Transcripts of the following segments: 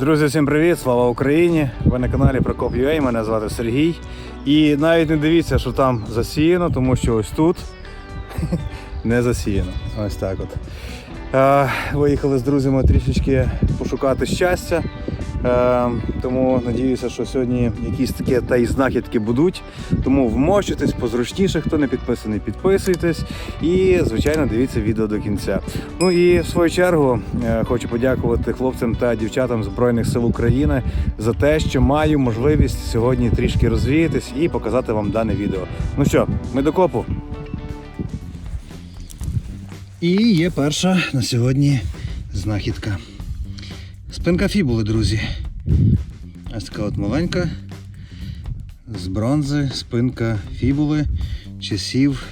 Друзі, всім привіт! Слава Україні! Ви на каналі Прокоп.ua, мене звати Сергій. І навіть не дивіться, що там засіяно, тому що ось тут не засіяно. Ось так от. Виїхали з друзями трішечки пошукати щастя. Е, тому надіюся, що сьогодні якісь такі та й знахідки будуть. Тому вмощуйтесь позручніше, хто не підписаний, підписуйтесь. І, звичайно, дивіться відео до кінця. Ну і в свою чергу е, хочу подякувати хлопцям та дівчатам Збройних сил України за те, що маю можливість сьогодні трішки розвіятись і показати вам дане відео. Ну що, ми до копу. І є перша на сьогодні знахідка. Спинка фібули, друзі. Ось така от маленька. З бронзи спинка фібули часів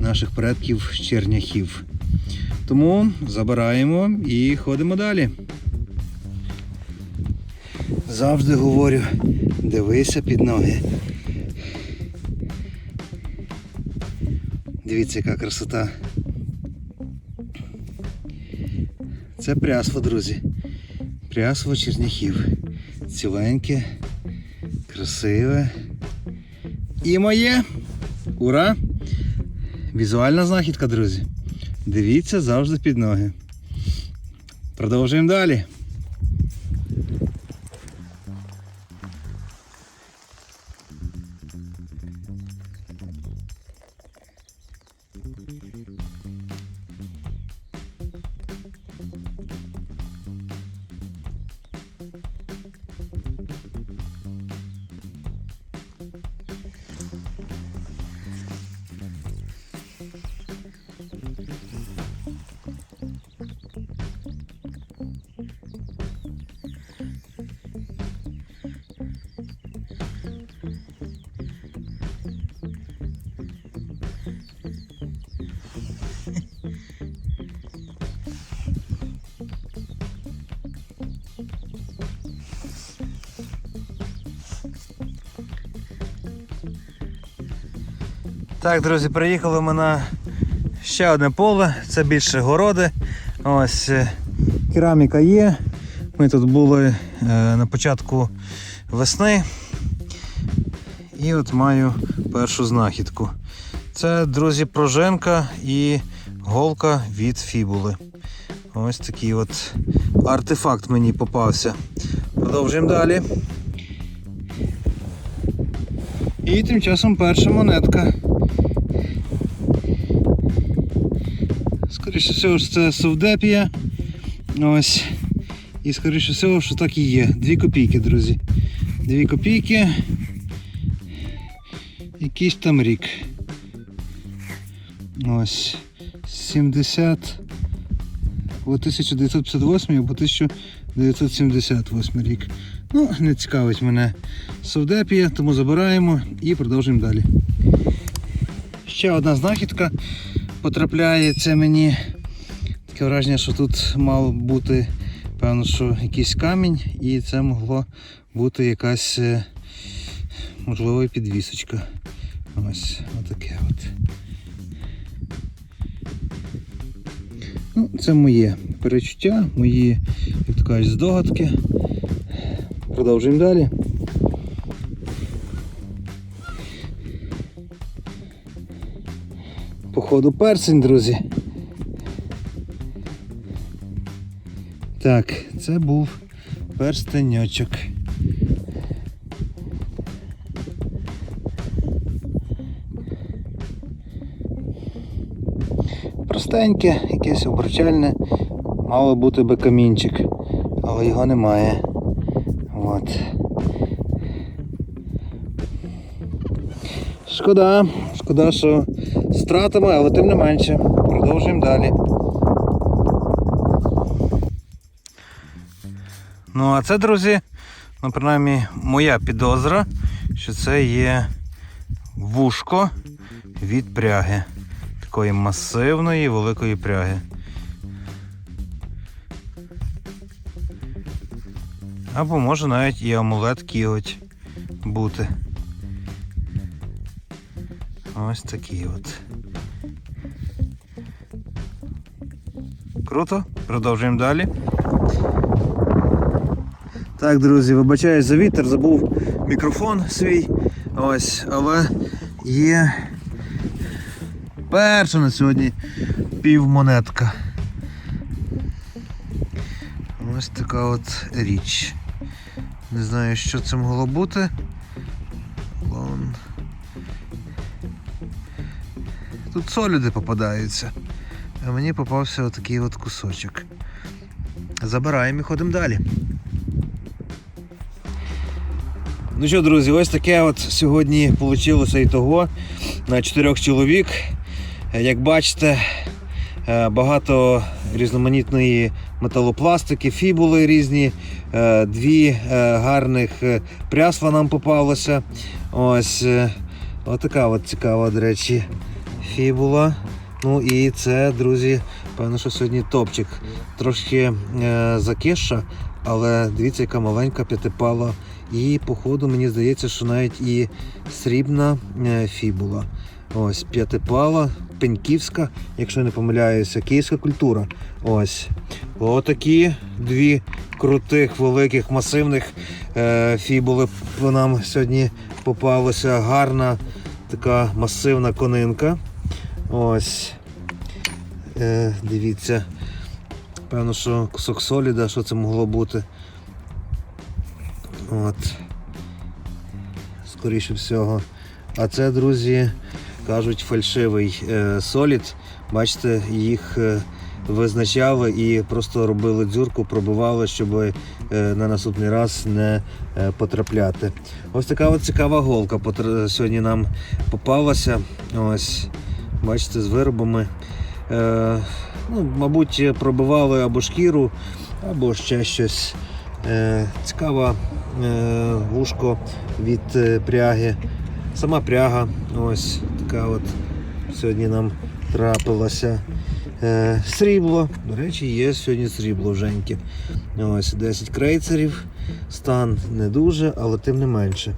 наших предків черняхів. Тому забираємо і ходимо далі. Завжди говорю, дивися під ноги. Дивіться, яка красота. Це прясло, друзі. Прясло черняхів. Ціленьке, красиве. І моє. Ура! Візуальна знахідка, друзі. Дивіться завжди під ноги. Продовжуємо далі. Так, друзі, приїхали ми на ще одне поле, це більше городи. Ось е, кераміка є. Ми тут були е, на початку весни. І от маю першу знахідку. Це, друзі, пружинка і голка від фібули. Ось такий от артефакт мені попався. Продовжуємо далі. І тим часом перша монетка. Скоріше всього, що це совдепія. Ось. І скоріше всього, що так і є. Дві копійки, друзі. Дві копійки. Якийсь там рік. Ось. 70. Або 1958 або 1978 рік. Ну, не цікавить мене совдепія, тому забираємо і продовжуємо далі. Ще одна знахідка потрапляється мені. Таке враження, що тут мав бути, певно, що якийсь камінь, і це могло бути якась, е, можливо, підвісочка. Ось отаке от. Ну, це моє перечуття, мої, як то кажуть, здогадки. Продовжуємо далі. Походу персень, друзі. Так, це був перстеньочок. Простеньке, якесь обручальне, мало бути би камінчик, але його немає. От. Шкода, шкода, що стратимо, але тим не менше. Продовжуємо далі. Ну, а це, друзі, ну, принаймні, моя підозра, що це є вушко від пряги. Такої масивної великої пряги. Або може навіть і амулет кіготь бути. Ось такий от. Круто, продовжуємо далі. Так, друзі, вибачаюсь за вітер, забув мікрофон свій. Ось, але є перша на сьогодні півмонетка. Ось така от річ. Не знаю, що це могло бути. Тут соліди попадаються. А мені попався отакий от кусочок. Забираємо і ходимо далі. Ну що, друзі, ось таке от сьогодні вийшло і того на чотирьох чоловік. Як бачите, е, багато різноманітної металопластики, фібули різні, е, дві е, гарних прясла нам попалося. Ось отака от цікава, до речі, фібула. Ну і це, друзі, певно, що сьогодні топчик. Трошки е, закиша, але дивіться, яка маленька п'ятипала. І походу мені здається, що навіть і срібна е, фібула. Ось п'ятипала, пеньківська, якщо не помиляюся, київська культура. Ось. Отакі дві крутих, великих, масивних е, фібули нам сьогодні попалася. Гарна така масивна конинка. Ось. Е, дивіться. Певно, що кусок соліда, що це могло бути. От. Скоріше всього. А це, друзі, кажуть, фальшивий е, солід. Бачите, їх е, визначали і просто робили дзюрку, пробивали, щоб е, на наступний раз не е, потрапляти. Ось така от цікава голка сьогодні нам попалася. Ось, бачите, з виробами. Е, ну, мабуть, пробивали або шкіру, або ще щось. Е, цікава е, вушко від е, пряги. Сама пряга, ось така от сьогодні нам трапилася. Е, срібло. До речі, є сьогодні срібло вженьке. Ось 10 крейцерів. Стан не дуже, але тим не менше.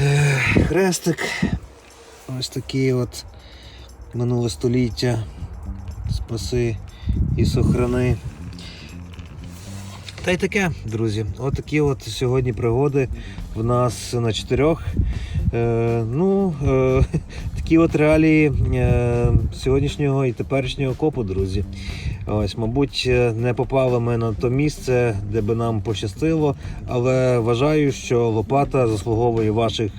Е, хрестик. Ось такі от минуле століття. Спаси і сохрани. Та й таке, друзі. От от сьогодні пригоди в нас на чотирьох. Е, ну, е, такі от реалії е, сьогоднішнього і теперішнього копу, друзі. Ось, мабуть, е, не попали ми на то місце, де би нам пощастило, але вважаю, що лопата заслуговує ваших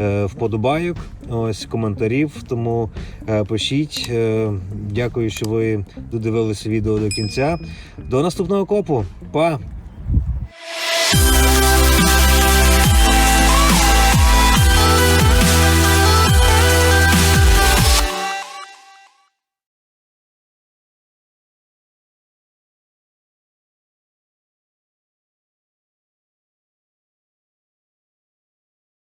е, вподобайок, ось коментарів. Тому пишіть. Дякую, що ви додивилися відео до кінця. До наступного копу. Па!